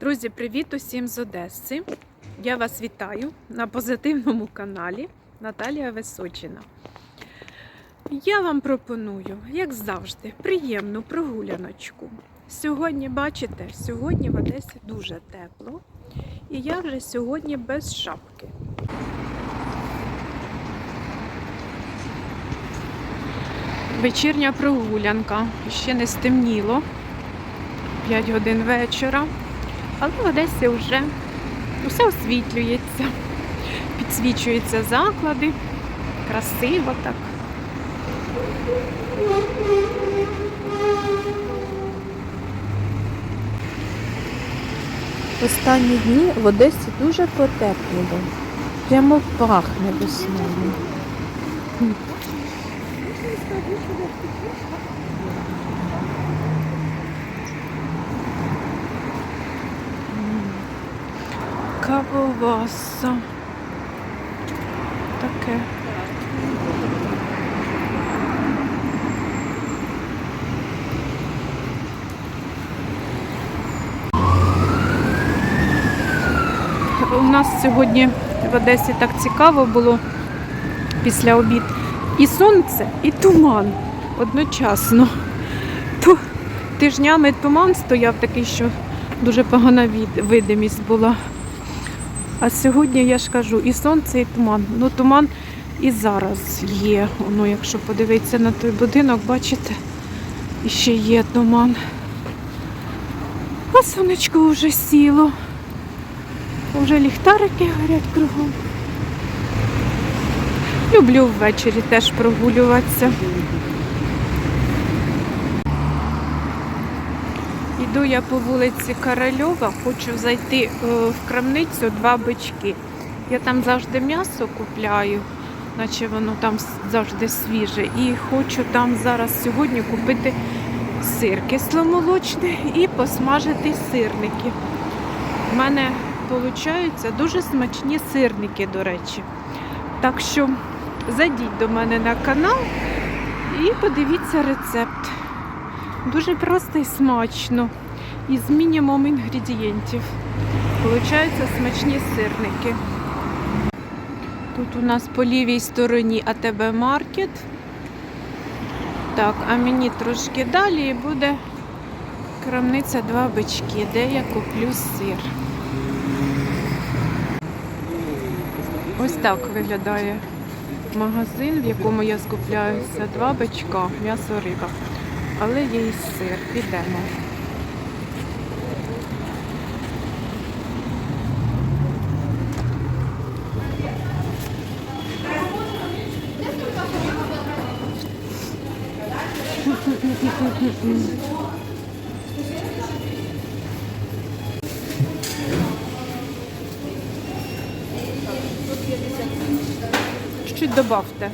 Друзі, привіт усім з Одеси. Я вас вітаю на позитивному каналі Наталія Височина. Я вам пропоную, як завжди, приємну прогуляночку. Сьогодні, бачите, сьогодні в Одесі дуже тепло, і я вже сьогодні без шапки. Вечірня прогулянка. Ще не стемніло. 5 годин вечора. Але в Одесі вже все освітлюється, підсвічуються заклади, красиво так. Останні дні в Одесі дуже потепліло. Прямо пахне весною. Кавоваса. Таке. У нас сьогодні в Одесі так цікаво було після обід. І сонце, і туман одночасно. То тижнями туман стояв такий, що дуже погана видимість була. А сьогодні я ж кажу, і сонце, і туман. Ну, туман і зараз є. Ну, якщо подивитися на той будинок, бачите, і ще є туман. А сонечко вже сіло. Вже ліхтарики горять кругом. Люблю ввечері теж прогулюватися. Іду я по вулиці Корольова, хочу зайти е, в крамницю два бички. Я там завжди м'ясо купляю, наче воно там завжди свіже. І хочу там зараз сьогодні купити сир кисломолочний і посмажити сирники. У мене получаються дуже смачні сирники, до речі. Так що зайдіть до мене на канал і подивіться рецепт. Дуже просто і смачно. І з мінімум інгредієнтів. Получаються смачні сирники. Тут у нас по лівій стороні АТБ маркет. Так, а мені трошки далі буде крамниця два бички, де я куплю сир. Ось так виглядає магазин, в якому я скупляюся. Два бичка, м'ясо риба. Але є і сир. Підемо. Чуть добавте.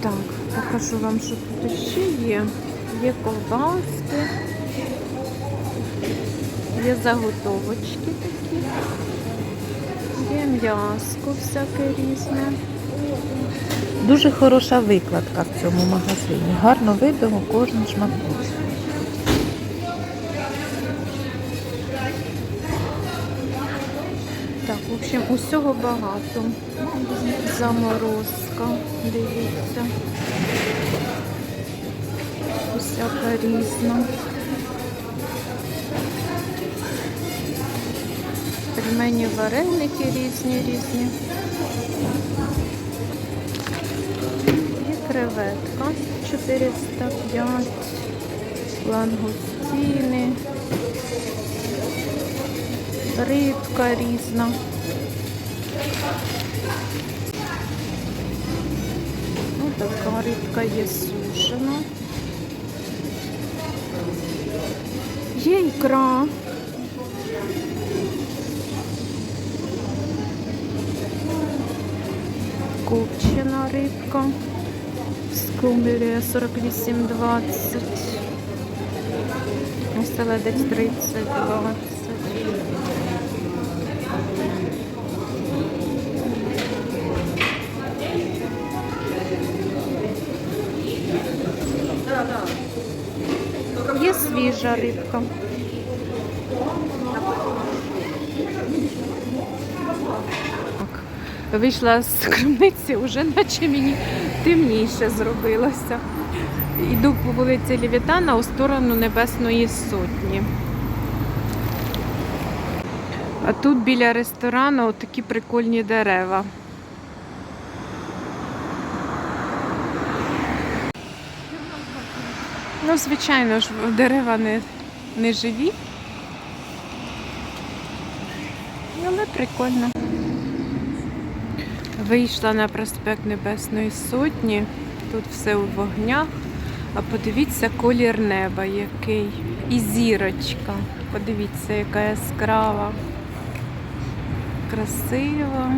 Так, покажу вам, що тут ще є. Є ковбаски, є заготовочки такі, є м'яско всяке різне. Дуже хороша викладка в цьому магазині. Гарно видно кожен шматок. Так, в общем, усього багато. Заморозка, дивіться. Усяка різна. Пельмені вареники різні різні. І креветка 405, лангустини, рибка різна. Ну, така рибка є сушена. Є ікра. рибка. Скумберія 48,20. Оселедець 30,20. Є свіжа рибка. Вийшла з крамниці, вже наче мені темніше зробилося. Йду по вулиці Лівітана у сторону Небесної Сотні. А тут біля ресторану такі прикольні дерева. Ну, звичайно ж, дерева не, не живі. Але прикольно. Вийшла на проспект Небесної Сотні. Тут все у вогнях. А подивіться колір неба який. І зірочка. Подивіться, яка яскрава. Красиво.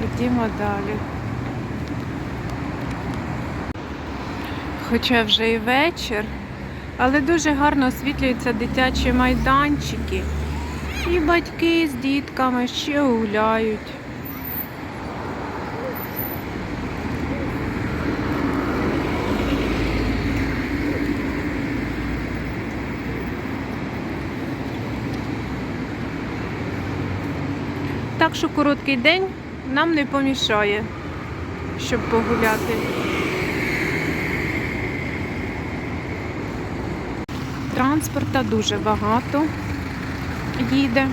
Ходімо далі. Хоча вже і вечір, але дуже гарно освітлюються дитячі майданчики. І батьки з дітками ще гуляють. Так що короткий день нам не помішає, щоб погуляти. Транспорта дуже багато їде.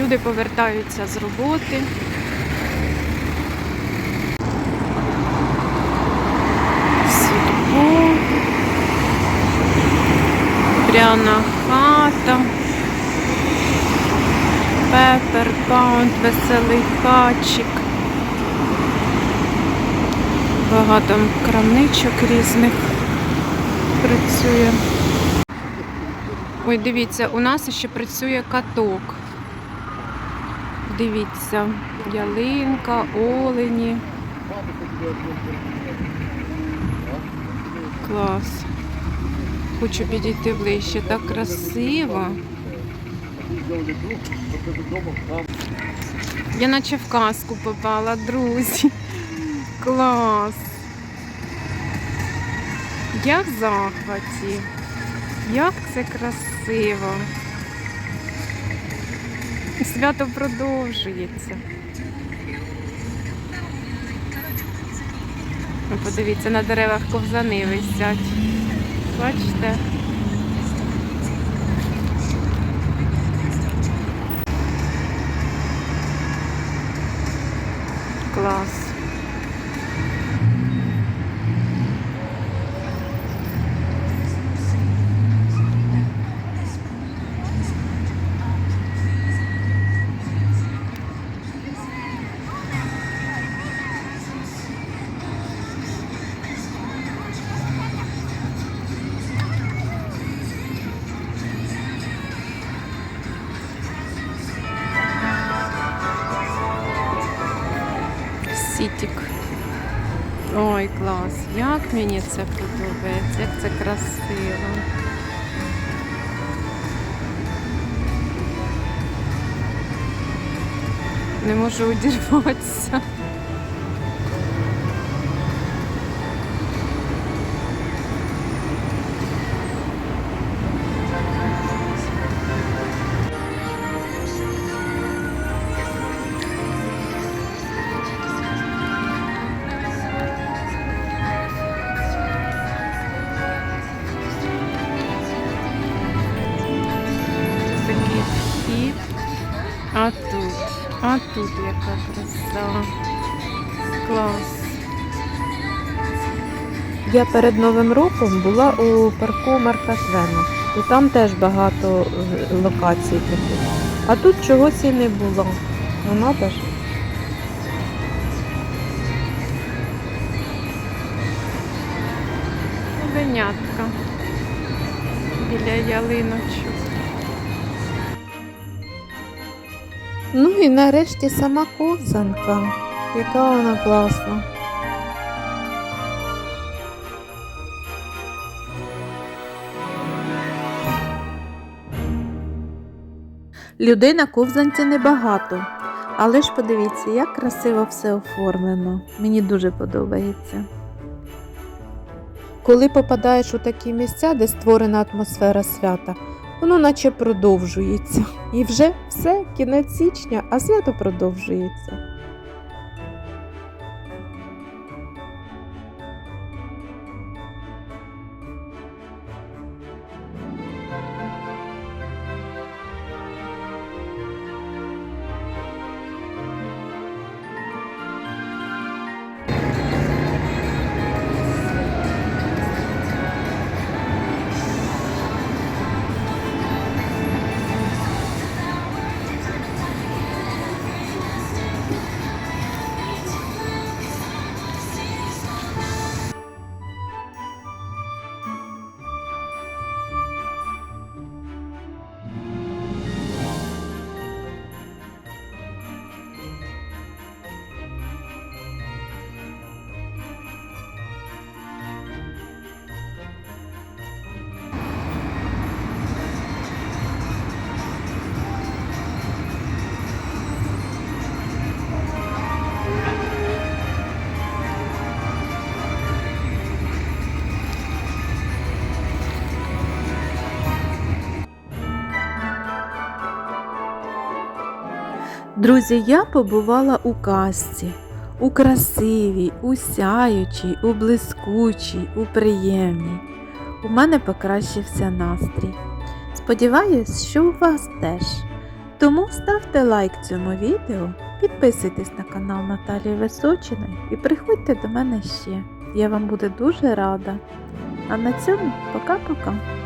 Люди повертаються з роботи. Сітко. Пряна хата. Пепер, паунд, веселий хачик. Багато крамничок різних працює. Ой, дивіться, у нас ще працює каток. Дивіться, ялинка, олені. Клас. Хочу підійти ближче. Так красиво. Я наче в казку попала, друзі. Клас. Я в захваті. Як це красиво. Свято продовжується. Ви Подивіться, на деревах ковзани висять. Бачите? Клас. Ой, клас. Як мені це подобається, як це красиво. Не можу удірватися. Яка краса. Клас. Я перед Новим роком була у парку Марка Твена. І там теж багато е, локацій таких. А тут чогось і не було. Ну надо ж. Винятка біля ялиночок. Ну і нарешті сама ковзанка. Яка вона класна. Людей на ковзанці небагато, Але ж подивіться, як красиво все оформлено. Мені дуже подобається. Коли попадаєш у такі місця, де створена атмосфера свята, воно наче продовжується. І вже все, кінець січня, а свято продовжується. Друзі, я побувала у казці, у красивій, у сяючій, у блискучій, у приємній. У мене покращився настрій. Сподіваюсь, що у вас теж. Тому ставте лайк цьому відео, підписуйтесь на канал Наталії Височиної і приходьте до мене ще. Я вам буду дуже рада. А на цьому пока-пока.